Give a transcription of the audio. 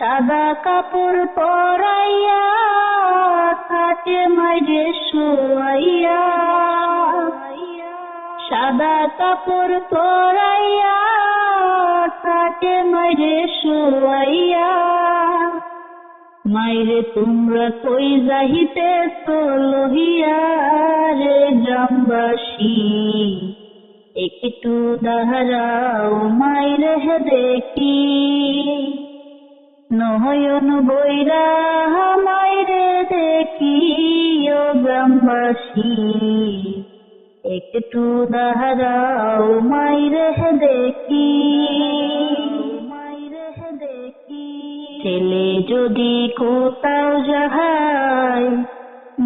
সাদা কাপড় পরাইয়া কাটে মাইরে শোয়াইয়া, সাদা কাপড় পরাইয়া কাটে মাইরে শোয়াইয়া, মাইরে তোমরা কই যাহিতে লহিয়া রে গ্রামবাসী? একটু দাঁড়াও, মাইরে দেখি। নয়ন বৈরা মাইরে দেখি ও গ্রামবাসী একটু দাহারাও মাইরে দেখি। মাইরে দেখি। ছেলে যদি কোথাও যায়